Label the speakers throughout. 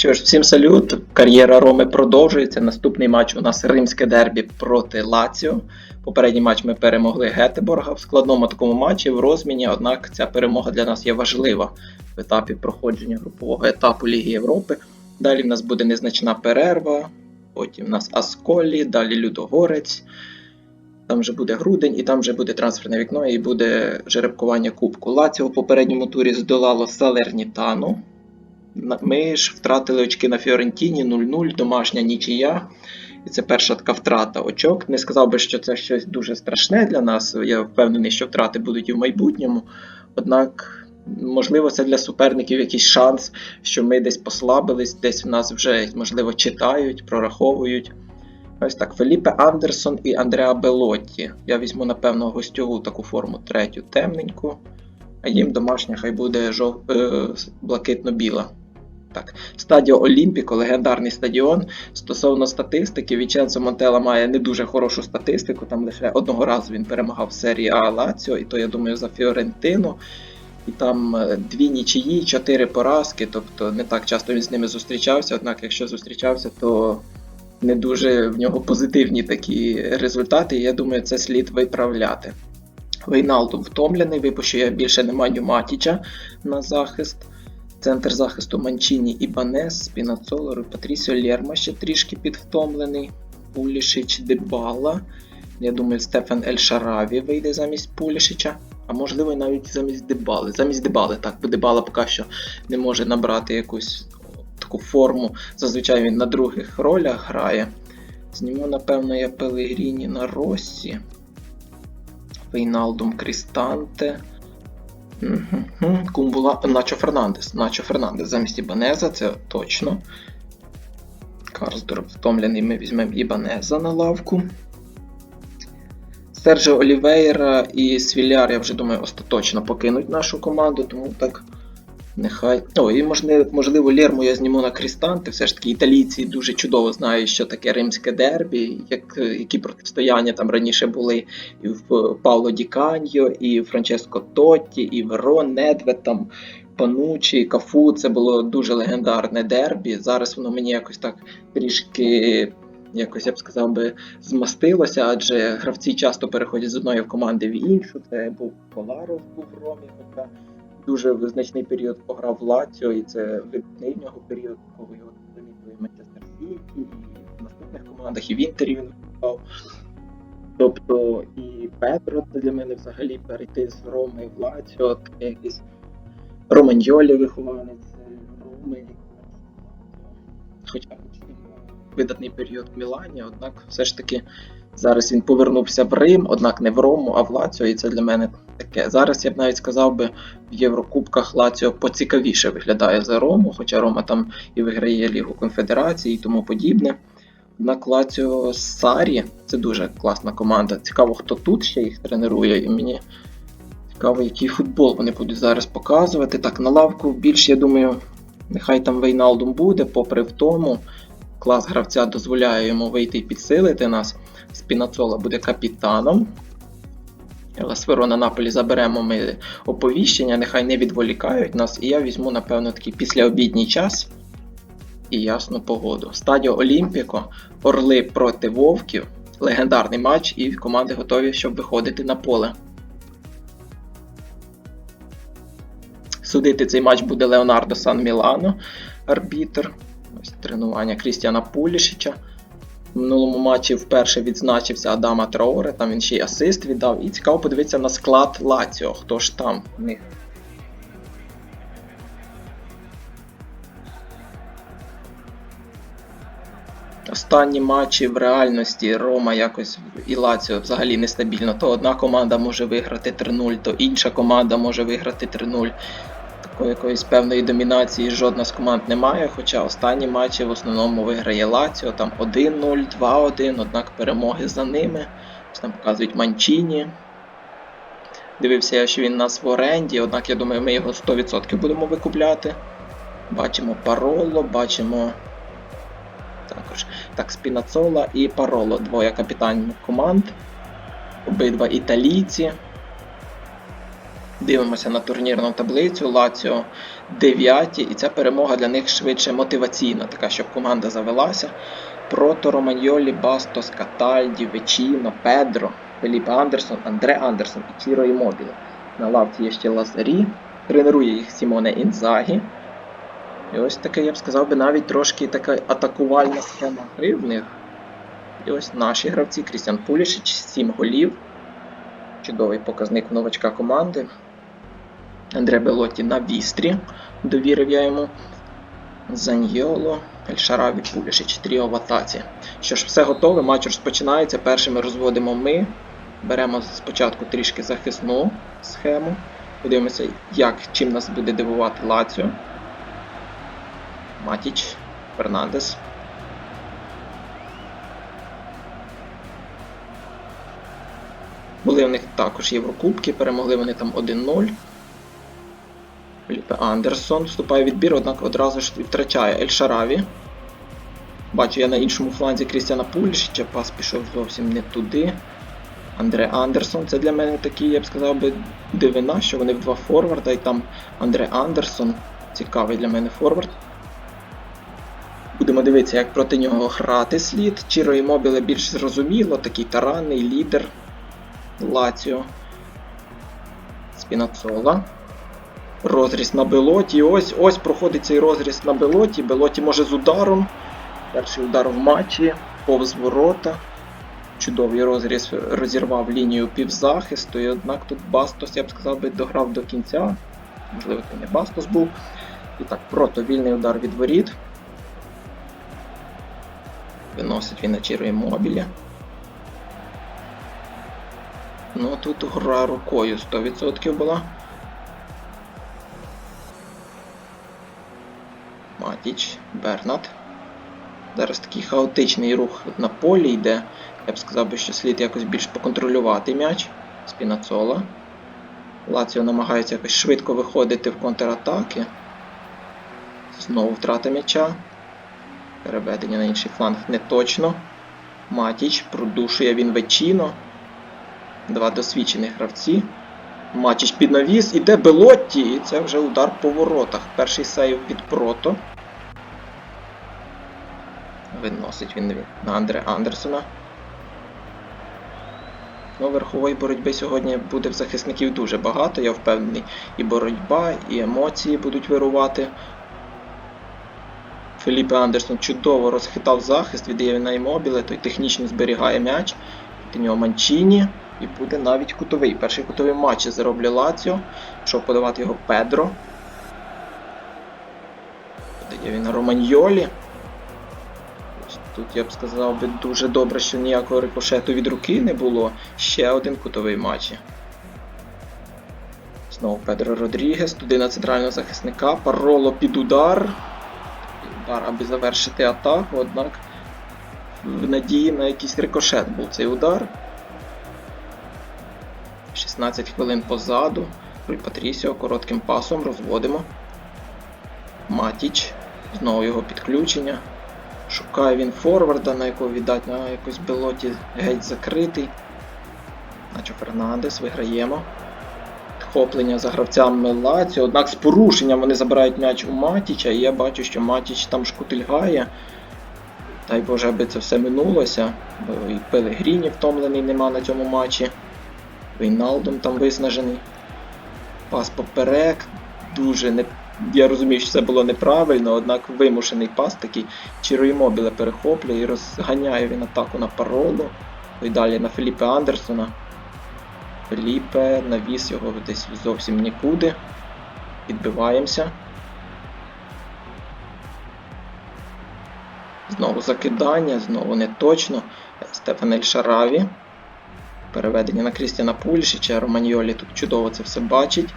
Speaker 1: Що ж, всім салют. Кар'єра Роми продовжується. Наступний матч у нас римське дербі проти Лаціо. Попередній матч ми перемогли Гетеборга в складному такому матчі в розміні, однак ця перемога для нас є важлива в етапі проходження групового етапу Ліги Європи. Далі в нас буде незначна перерва, потім в нас Асколі, далі Людогорець. Там вже буде грудень, і там вже буде трансферне вікно, і буде жеребкування кубку. Лаціо в попередньому турі здолало Салернітану. Ми ж втратили очки на Фіорентіні 0-0, домашня нічия. І це перша така втрата очок. Не сказав би, що це щось дуже страшне для нас. Я впевнений, що втрати будуть і в майбутньому. Однак, можливо, це для суперників якийсь шанс, що ми десь послабились, десь в нас вже, можливо, читають, прораховують. Ось так, Феліпе Андерсон і Андреа Белотті. Я візьму, напевно, гостьову таку форму третю темненьку, а їм домашня хай буде жов... е, блакитно-біла. Так, Стадіо Олімпіко, легендарний стадіон. Стосовно статистики, Віченцо Монтела має не дуже хорошу статистику. Там лише одного разу він перемагав в серії А Лаціо, і то я думаю за Фіорентину. І там е, дві нічиї, чотири поразки. Тобто не так часто він з ними зустрічався. Однак, якщо зустрічався, то не дуже в нього позитивні такі результати. І я думаю, це слід виправляти. Вейналду втомлений, випущує більше немає Матіча на захист. Центр захисту Манчіні і Банес, Спінацоло, Патрісіо Лєрма ще трішки підвтомлений. Пулішич Дебала. Я думаю, Стефан Ель Шараві вийде замість Пулішича. А можливо, навіть замість Дебали. Замість Дебали, так, бо Дебала поки що не може набрати якусь таку форму. Зазвичай він на других ролях грає. Зніму, напевно, я Пелегріні на Росі. Вейналдум Крістанте. Мгм. Кумбула Начо Фернандес. Начо Фернандес замість Ібанеза, це точно. Карсдорф втомлений, ми візьмемо Ібанеза на лавку. Серджо Олівейра і Свіляр, я вже думаю, остаточно покинуть нашу команду, тому так. Нехай. О, і можливо, Лєрму я зніму на Крістанти. Все ж таки італійці дуже чудово знають, що таке римське дербі, як, які протистояння там раніше були і в Пауло Ді Каньо, і Франческо Тотті, і Верон, Недвед, там Панучі, Кафу. Це було дуже легендарне дербі. Зараз воно мені якось так трішки. Якось я б сказав би змастилося, адже гравці часто переходять з одної команди в іншу. Це був Поларов був Ромі, дуже визначний період пограв в Лаціо, і це видатний в нього період, коли його замітили Манчестер Сіті, і в наступних командах, і в Інтері він грав. Тобто і Петро це для мене взагалі перейти з Роми в Лаціо, таке якийсь Романьолі вихованець Роми. Хоча видатний період в Мілані, однак все ж таки зараз він повернувся в Рим, однак не в Рому, а в Лаціо, і це для мене таке. Зараз я б навіть сказав би, в Єврокубках Лаціо поцікавіше виглядає за Рому, хоча Рома там і виграє Лігу Конфедерації і тому подібне. Однак Лаціо Сарі це дуже класна команда. Цікаво, хто тут ще їх тренує, і мені цікаво, який футбол вони будуть зараз показувати. Так, на лавку більш, я думаю, нехай там Вейналдум буде, попри в тому. Клас гравця дозволяє йому вийти і підсилити нас. Спінацола буде капітаном. Ласверо на Наполі заберемо ми оповіщення, нехай не відволікають нас, і я візьму, напевно, такий післяобідній час і ясну погоду. Стадіо Олімпіко, Орли проти Вовків. Легендарний матч, і команди готові, щоб виходити на поле. Судити цей матч буде Леонардо Сан Мілано, арбітр. Ось тренування Крістіана Пулішича. Минулому матчі вперше відзначився Адама Траоре, там він ще й асист віддав. І цікаво подивитися на склад Лаціо, хто ж там в них. Останні матчі в реальності Рома якось і Лаціо взагалі нестабільно. То одна команда може виграти 3-0, то інша команда може виграти 3-0. Якоїсь певної домінації жодна з команд немає, хоча останні матчі в основному виграє Лаціо, там 1-0, 2-1, однак перемоги за ними. Ось Там показують Манчіні. Дивився я, що він у нас в оренді, однак я думаю, ми його 100% будемо викупляти. Бачимо Пароло, бачимо також так, Спінацола і Пароло, двоє капітанів команд. Обидва італійці. Дивимося на турнірну таблицю. Лаціо 9, і ця перемога для них швидше мотиваційна, така, щоб команда завелася. Прото Романьолі, Бастос, Катальді, Вечіно, Педро, Феліпе Андерсон, Андре Андерсон і Чіро Імобіле. На лавці є ще Лазарі. Тренує їх Сімоне Інзагі. І ось таке, я б сказав би, навіть трошки така атакувальна схема гри в них. І ось наші гравці Крістіан Пулішич, 7 голів. Чудовий показник новачка команди. Андре Белоті на вістрі. Довірив я йому. Заньйоло, Ельшараві, Пулішич, тріо в. Що ж, все готове, матч розпочинається. Першими розводимо ми. Беремо спочатку трішки захисну схему. Подивимося, як, чим нас буде дивувати Лаціо. Матіч, Фернандес. Були в них також Єврокубки, перемогли вони там 1-0. Філіпе Андерсон вступає в відбір, однак одразу ж втрачає Ель Шараві. Бачу я на іншому фланзі Крістіана Пулішича, пас пішов зовсім не туди. Андре Андерсон. Це для мене такий, я б сказав би, дивина, що вони в два форварда, і там Андре Андерсон. Цікавий для мене форвард. Будемо дивитися, як проти нього грати слід. Чіро і Мобіле більш зрозуміло, такий таранний лідер Лаціо. Спінацола. Розріз на Белоті. Ось ось проходить цей розріз на Белоті. Белоті може з ударом. Перший удар в матчі, повз ворота. Чудовий розріз розірвав лінію півзахисту. І однак тут Бастос, я б сказав би, дограв до кінця. Можливо, це не Бастос був. І так, прото вільний удар від воріт. Виносить він на Чіро мобілі. Ну тут гра рукою 100% була. Матіч, Бернат. Зараз такий хаотичний рух на полі йде. Я б сказав би, що слід якось більш поконтролювати м'яч. Спінацола. Лаціо намагається якось швидко виходити в контратаки. Знову втрата м'яча. Переведення на інший фланг не точно. Матіч продушує він Вечіно. Два досвідчених гравці. Матіч під навіс. Іде Белотті, і це вже удар по воротах. Перший сейв від Прото. Виносить він на Андре Андерсона. Ну, верхової боротьби сьогодні буде в захисників дуже багато, я впевнений. І боротьба, і емоції будуть вирувати. Філіппе Андерсон чудово розхитав захист, віддає на Імобіле, той технічно зберігає м'яч. До нього Манчіні. І буде навіть кутовий. Перший кутовий матч зароблює Лаціо. Пішов подавати його Педро. Подає він на Романьолі. Тут я б сказав би дуже добре, що ніякого рикошету від руки не було. Ще один кутовий матч. Знову Педро Родрігес, туди на центрального захисника. Пароло під удар. Удар, аби завершити атаку, однак в надії на якийсь рикошет був цей удар. 16 хвилин позаду. Руй Патрісіо коротким пасом розводимо. Матіч. Знову його підключення. Шукає він форварда, на якого віддать на якось белоті геть закритий. Начо Фернандес, виграємо. Підхоплення за гравцями Лаціо. Однак з порушенням вони забирають м'яч у Матіча, і я бачу, що Матіч там шкутильгає. Дай Боже, аби це все минулося. Бо і Пелегріні втомлений нема на цьому матчі. Вейналдом там виснажений. Пас поперек. Дуже не. Я розумію, що це було неправильно, однак вимушений пас такий Чіроімобіле перехоплює і розганяє він атаку на паролу. І далі на Феліпе Андерсона. Феліпе навіс його десь зовсім нікуди. Відбиваємося. Знову закидання, знову не точно. Стефанель Шараві. Переведення на Крістіана Пульшича, Романьолі тут чудово це все бачить.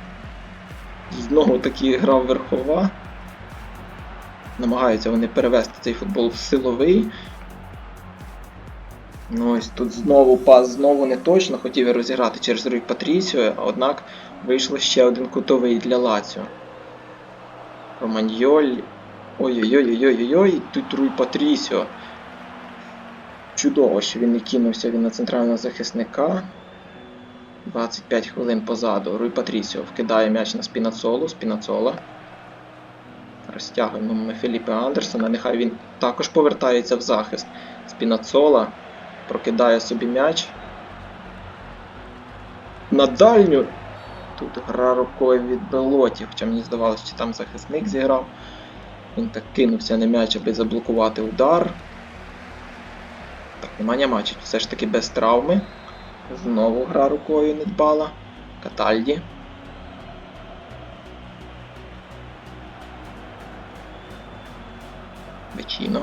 Speaker 1: Знову таки грав верхова. Намагаються вони перевести цей футбол в силовий. Ну ось тут знову пас знову не точно. Хотів я розіграти через Руй Патрісіо, однак вийшло ще один кутовий для Лаціо. Романьоль. Ой-ой-ой-ой-ой-ой, тут Руй Патрісіо. Чудово, що він не кинувся він на центрального захисника. 25 хвилин позаду. Руй Патрісіо вкидає м'яч на Спінацолу. Спінацола. Розтягуємо ми Філіппе Андерсона. Нехай він також повертається в захист. Спінацола прокидає собі м'яч. На дальню. Тут гра рукою від Белоті, хоча мені здавалося, що там захисник зіграв. Він так кинувся на м'яч, аби заблокувати удар. Так, немає матчу. Все ж таки без травми. Знову гра рукою не дбала. Катальді. Бечіно.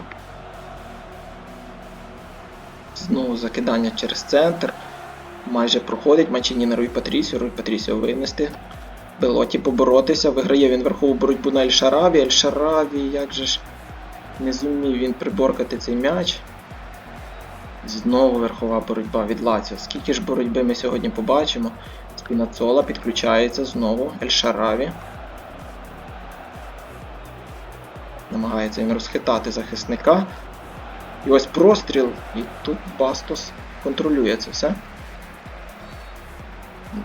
Speaker 1: Знову закидання через центр. Майже проходить Мачині на Руй Патрісіо. Руй Патрісіо винести. Белоті поборотися. Виграє він верхову боротьбу на Ельшараві. Ельшараві, як же ж не зумів він приборкати цей м'яч. Знову верхова боротьба від Лаціо. Скільки ж боротьби ми сьогодні побачимо? Спінацола підключається знову. Ельшараві. Намагається він розхитати захисника. І ось простріл. І тут Бастос контролює це все.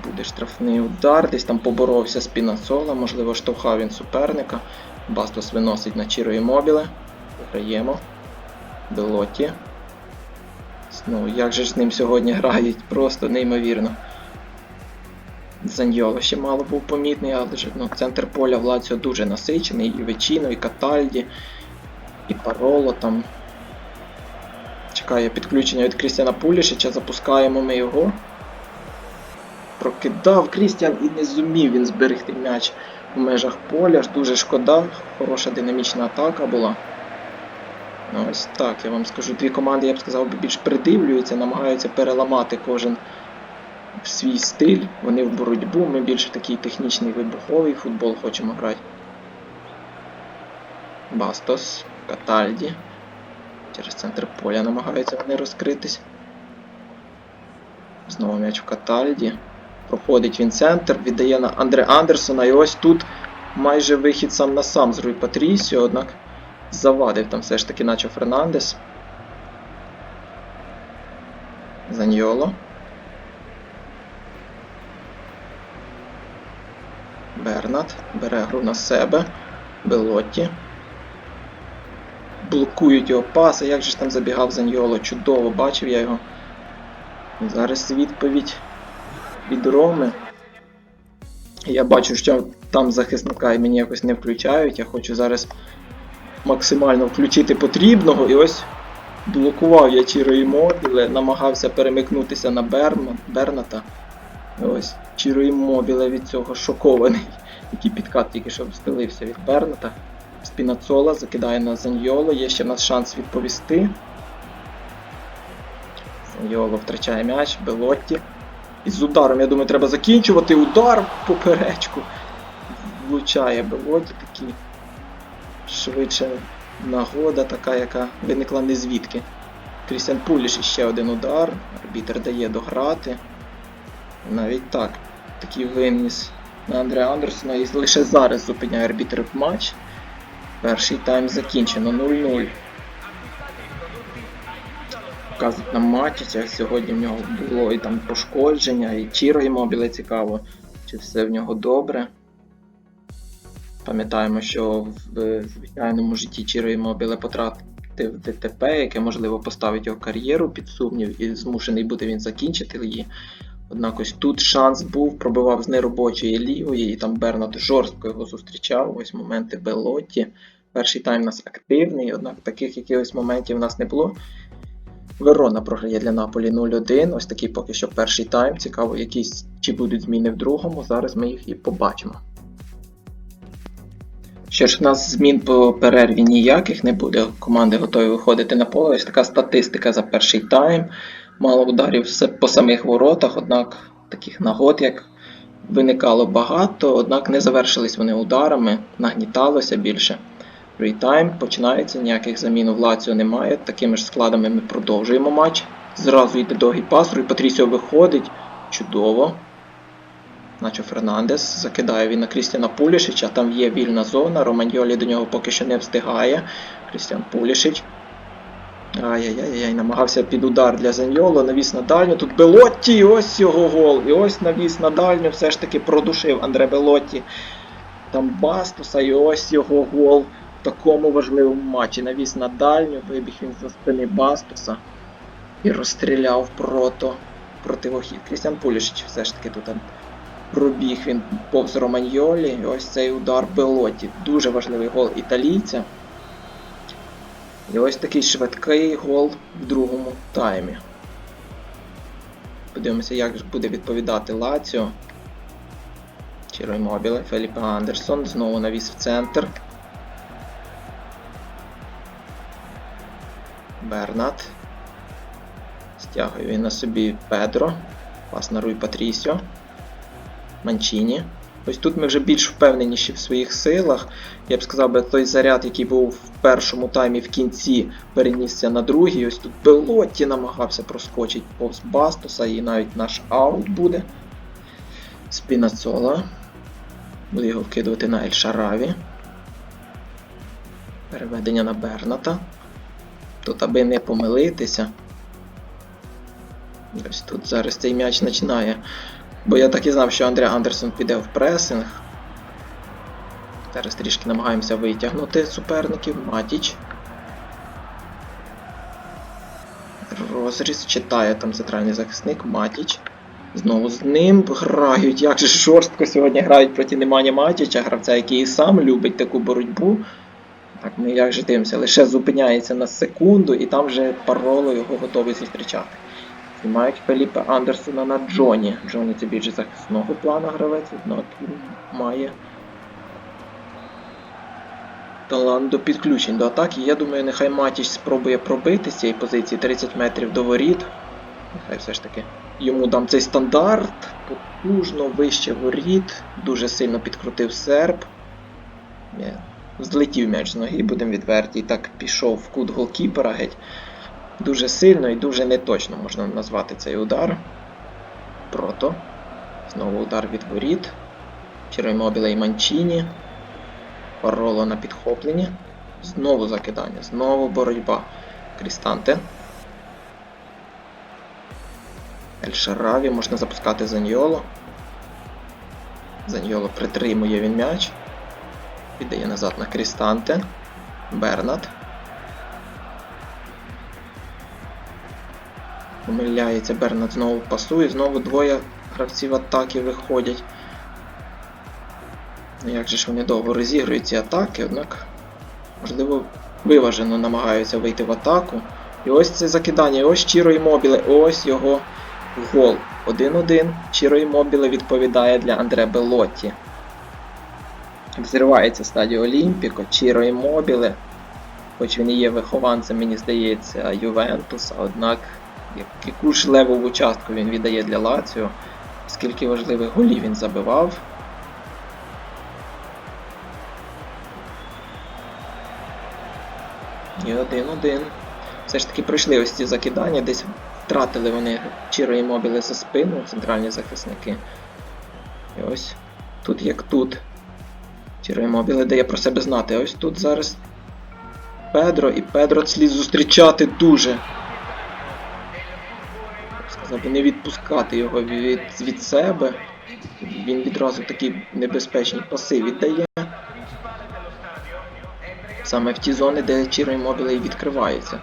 Speaker 1: Буде штрафний удар, десь там поборовся з Пінацола, можливо, штовхав він суперника. Бастос виносить на Чіро і Мобіле. Виграємо. Белоті. Ну, як же ж з ним сьогодні грають, просто неймовірно. Заньоло ще мало був помітний, але ж ну, центр поля в дуже насичений, і Вечіно, і Катальді, і Пароло там. Чекає підключення від Крістіана Пулішича, запускаємо ми його. Прокидав Крістіан і не зумів він зберегти м'яч в межах поля. Дуже шкода, хороша динамічна атака була. Ось так, я вам скажу. Дві команди, я б сказав, більш придивлюються, намагаються переламати кожен свій стиль. Вони в боротьбу, ми більш такий технічний вибуховий футбол хочемо грати. Бастос, Катальді. Через центр поля намагаються вони розкритись. Знову м'яч в Катальді. Проходить він центр, віддає на Андре Андерсона. І ось тут майже вихід сам на сам з Руй Патрісіо, однак завадив там все ж таки Начо Фернандес. Заньоло. Бернат бере гру на себе. Белотті. Блокують його паси. Як же ж там забігав Заньоло? Чудово, бачив я його. Зараз відповідь від Роми. Я бачу, що там захисника і мені якось не включають. Я хочу зараз максимально включити потрібного. І ось блокував я Чіро Іммобіле, намагався перемикнутися на Берма, Берната. І ось Чіро Іммобіле від цього шокований. Який підкат тільки що встелився від Берната. Спінацола закидає на Заньйоло, є ще в нас шанс відповісти. Заньйоло втрачає м'яч, Белотті. І з ударом, я думаю, треба закінчувати. Удар поперечку. Влучає Белотті такий. Швидше нагода така, яка виникла не звідки. Крістіан Пуліш ще один удар. Арбітер дає дограти. Навіть так. Такий виніс на Андреа Андерсона і лише зараз зупиняє арбітер в матч. Перший тайм закінчено 0-0. Показують нам матчі, сьогодні в нього було і там пошкодження, і Чіро Імобіле цікаво, чи все в нього добре. Пам'ятаємо, що в звичайному житті Чіро Імобіле потратив ДТП, яке можливо поставить його кар'єру під сумнів, і змушений буде він закінчити її. Однак ось тут шанс був, пробивав з неробочої лівої, і там Бернат жорстко його зустрічав. Ось моменти Белотті. Перший тайм у нас активний, однак таких якихось моментів у нас не було. Верона програє для Наполі 0-1. Ось такий поки що перший тайм. Цікаво, якісь чи будуть зміни в другому. Зараз ми їх і побачимо. Що ж, у нас змін по перерві ніяких не буде. Команди готові виходити на поле. Ось така статистика за перший тайм. Мало ударів по самих воротах, однак таких нагод, як виникало багато, однак не завершились вони ударами, нагніталося більше. Фрітайм починається, ніяких замін у Лаціо немає. Такими ж складами ми продовжуємо матч. Зразу йде довгий пас, Руй Патрісіо виходить. Чудово. Начо Фернандес закидає він на Крістіана Пулішича, там є вільна зона. Романьолі до нього поки що не встигає. Крістіан Пулішич. Ай-яй-яй, намагався під удар для Заньоло, навіс на дальню. Тут Белотті, ось його гол. І ось навіс на дальню, все ж таки продушив Андре Белотті. Там Бастуса, і ось його гол в такому важливому матчі. Навіс на дальню, вибіг він за спини Бастуса і розстріляв прото противохід. Крістіан Пулішич все ж таки тут пробіг він повз Романьолі. Ось цей удар Белотті. Дуже важливий гол італійця. І ось такий швидкий гол в другому таймі. Подивимося, як буде відповідати Лаціо. Чіро Мобіле, Феліпе Андерсон. Знову навіс в центр. Бернат. Стягує він на собі Педро. Пас на Руй Патрісіо. Манчіні. Ось тут ми вже більш впевненіші в своїх силах. Я б сказав, би, той заряд, який був в першому таймі в кінці, перенісся на другий. Ось тут Белотті намагався проскочити повз Бастуса, і навіть наш аут буде. Спінацола. Буде його вкидувати на Ельшараві. Переведення на Берната. Тут, аби не помилитися. Ось тут зараз цей м'яч починає. Бо я так і знав, що Андрей Андерсон піде в пресинг. Зараз трішки намагаємося витягнути суперників. Матіч. Розріз читає там центральний захисник Матіч. Знову з ним грають. Як же жорстко сьогодні грають проти Немані Матіча, гравця, який і сам любить таку боротьбу. Так, ми як же дивимося, лише зупиняється на секунду, і там вже пароло його готовий зустрічати. Знімають Феліпе Андерсона на Джоні. Джоні це більше захисного плану гравець, однак він має талант до підключень до атаки. Я думаю, нехай Матіч спробує пробити з цієї позиції 30 метрів до воріт. Нехай все ж таки йому дам цей стандарт. Потужно, вище воріт. Дуже сильно підкрутив серб. Є. Злетів м'яч з ноги, будемо відверті. І так пішов в кут голкіпера геть. Дуже сильно і дуже неточно можна назвати цей удар. Прото. Знову удар від воріт. Чіромобіле і Манчіні. Пароло на підхопленні. Знову закидання, знову боротьба. Крістанте. Ельшараві можна запускати Заньоло. Заньоло притримує він м'яч. Віддає назад на Крістанте. Бернат. Помиляється, Бернат знову пасує, знову двоє гравців атаки виходять. Ну як же ж вони довго розігрують ці атаки, однак, можливо, виважено намагаються вийти в атаку. І ось це закидання, і ось Чіро Імобіле, ось його гол. 1-1. Чіро Імобіле відповідає для Андре Белотті. Взривається стадіо Олімпіко, Чіро Імобіле. Хоч він і є вихованцем, мені здається, Ювентуса, однак яку ж левову частку він віддає для Лаціо, скільки важливих голів він забивав. І один-один. Все ж таки пройшли ось ці закидання, десь втратили вони Чіро і мобіли за спину, центральні захисники. І ось тут як тут. Чіро і мобіли дає про себе знати. Ось тут зараз Педро, і Педро слід зустрічати дуже. Не відпускати його від, від себе. Він відразу такі небезпечні паси віддає. Саме в ті зони, де Чіро і Мобіле відкриваються.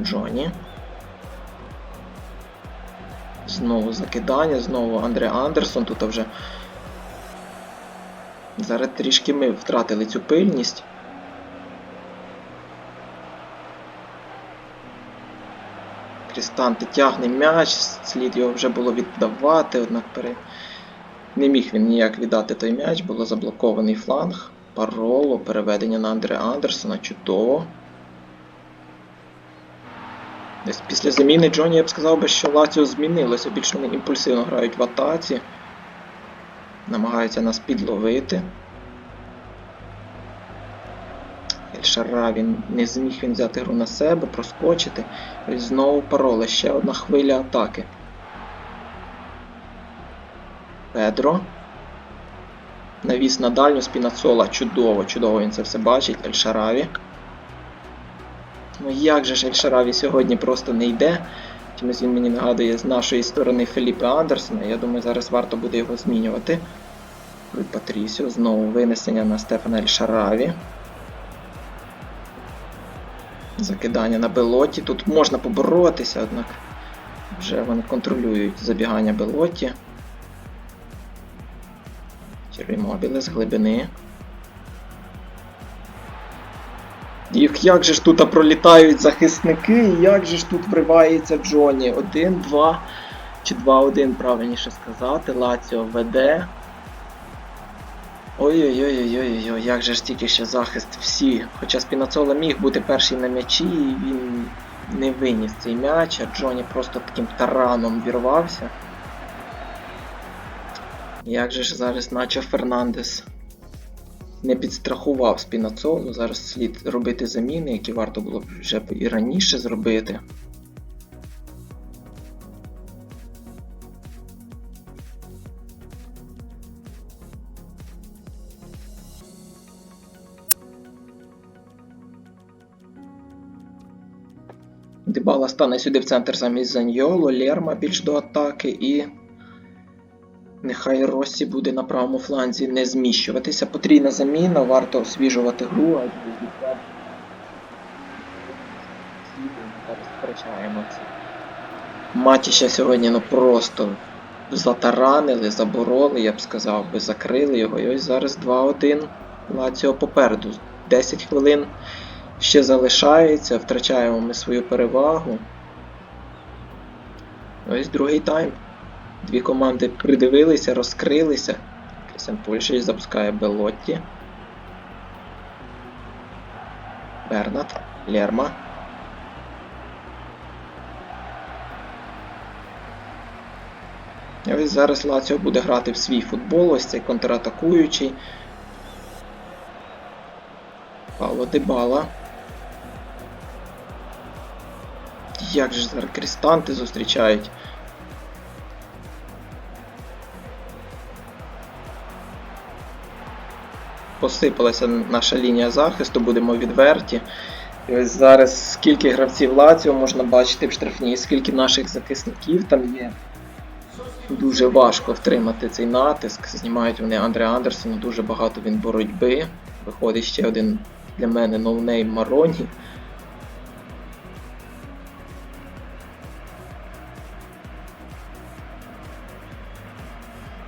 Speaker 1: Джоні. Знову закидання, знову Андре Андерсон. Тут вже. Зараз трішки ми втратили цю пильність. Крістанти тягне м'яч, слід його вже було віддавати, однак пере... не міг він ніяк віддати той м'яч, було заблокований фланг. Пароло, переведення на Андре Андерсона, чудово. Десь після заміни Джоні я б сказав би, що Лаціо змінилося, більш вони імпульсивно грають в атаці. Намагаються нас підловити. Ельшара він не зміг він взяти гру на себе, проскочити. І знову пароле, ще одна хвиля атаки. Педро. Навіс на дальню спінацола. Чудово, чудово він це все бачить. Ельшараві. Ну як же ж Ельшараві сьогодні просто не йде. Чимось він мені нагадує з нашої сторони Феліпе Андерсона. Я думаю, зараз варто буде його змінювати. Патрісіо, знову винесення на Стефана Ельшараві. Закидання на Белоті. Тут можна поборотися, однак вже вони контролюють забігання Белоті. Мобіле з глибини. Їх як же ж тут пролітають захисники, і як же ж тут вривається Джоні? 1, 2 чи 2-1, правильніше сказати. Лаціо веде. Ой-ой-ой-ой-ой, як же ж тільки ще захист всі. Хоча Спінацола міг бути перший на м'ячі, і він не виніс цей м'яч, а Джоні просто таким тараном вірвався. Як же ж зараз Начо Фернандес не підстрахував Спінацолу, зараз слід робити заміни, які варто було б вже і раніше зробити. Дебала стане сюди в центр замість Заньйоло, Лерма більш до атаки і. Нехай Росі буде на правому фланзі не зміщуватися. Потрійна заміна, варто освіжувати гру, а втрачаємо це. Матіща сьогодні ну просто затаранили, забороли, я б сказав, би закрили його. І ось зараз 2-1. Лаціо попереду. 10 хвилин ще залишається, втрачаємо ми свою перевагу. Ось другий тайм. Дві команди придивилися, розкрилися. Крістіан Польщич запускає Белотті. Бернат. Лерма. Ось зараз Лаціо буде грати в свій футбол, ось цей контратакуючий. Павло Дебала. Як же зараз крістанти зустрічають? Посипалася наша лінія захисту, будемо відверті. І ось зараз скільки гравців Лаціо можна бачити в штрафній, скільки наших захисників там є. Дуже важко втримати цей натиск. Знімають вони Андре Андерсона, дуже багато він боротьби. Виходить ще один для мене ноунейм Мароні.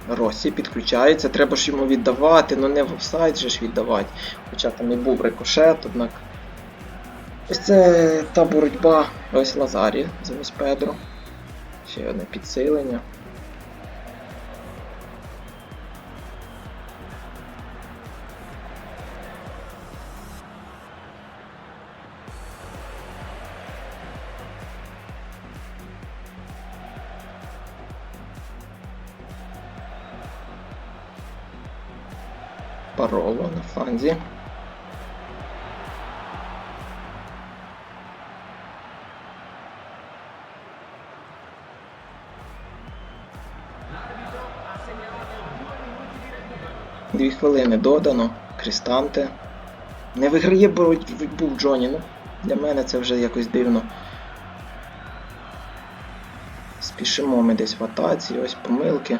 Speaker 1: Росі підключається, треба ж йому віддавати, ну не в офсайд же ж віддавати. Хоча там і був рикошет, однак. Ось це та боротьба. Ось Лазарі замість Педро. Ще одне підсилення. Дві хвилини додано. Крістанте. Не виграє боротьбу Джоні. Ну, для мене це вже якось дивно. Спішимо ми десь в атаці, ось помилки.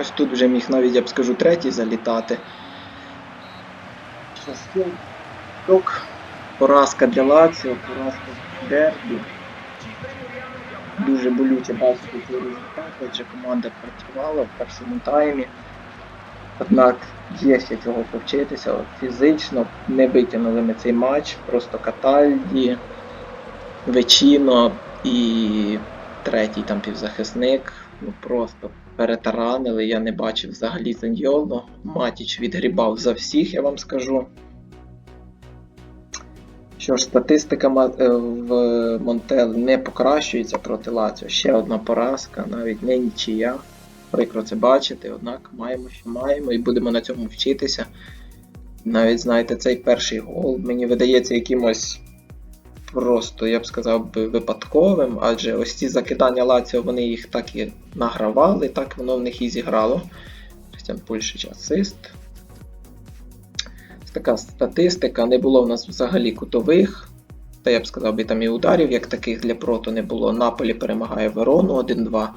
Speaker 1: Ось тут вже міг навіть, я б скажу, третій залітати. Ток. Поразка для Лаціо, поразка Дербі. Дуже болюче бачити цей результат, адже команда працювала в першому таймі. Однак є ще чого повчитися. Фізично не витягнули ми цей матч, просто Катальді, Вечіно і третій там півзахисник. Ну просто перетаранили, я не бачив взагалі Заньйоло. Матіч відгрібав за всіх, я вам скажу. Що ж, статистика е, в Монтел не покращується проти Лаціо. Ще одна поразка, навіть не нічия. Прикро це бачити, однак маємо, що маємо, і будемо на цьому вчитися. Навіть знаєте, цей перший гол мені видається якимось просто, я б сказав, би, випадковим, адже ось ці закидання Лаціо, вони їх так і награвали, так воно в них і зіграло. Christian Pulisic асист. Така статистика. Не було в нас взагалі кутових. Та я б сказав, би там і ударів, як таких для прото не було. Наполі перемагає Верону 1-2.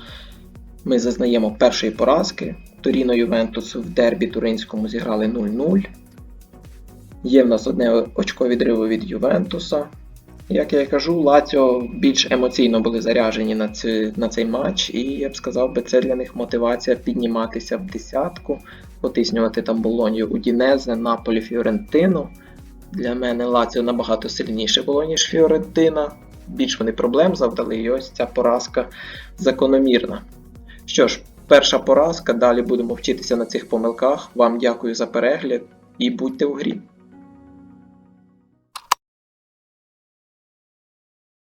Speaker 1: Ми зазнаємо першої поразки. Торіно Ювентус в дербі туринському зіграли 0-0. Є в нас одне очко відриву від Ювентуса. Як я і кажу, Лаціо більш емоційно були заряжені на, ці, на цей матч, і я б сказав би, це для них мотивація підніматися в десятку, потиснювати там Болонію Удінезе, Наполі, Фіорентину. Для мене Лаціо набагато сильніше було, ніж Фіорентина. Більш вони проблем завдали, і ось ця поразка закономірна. Що ж, перша поразка, далі будемо вчитися на цих помилках. Вам дякую за перегляд і будьте у грі.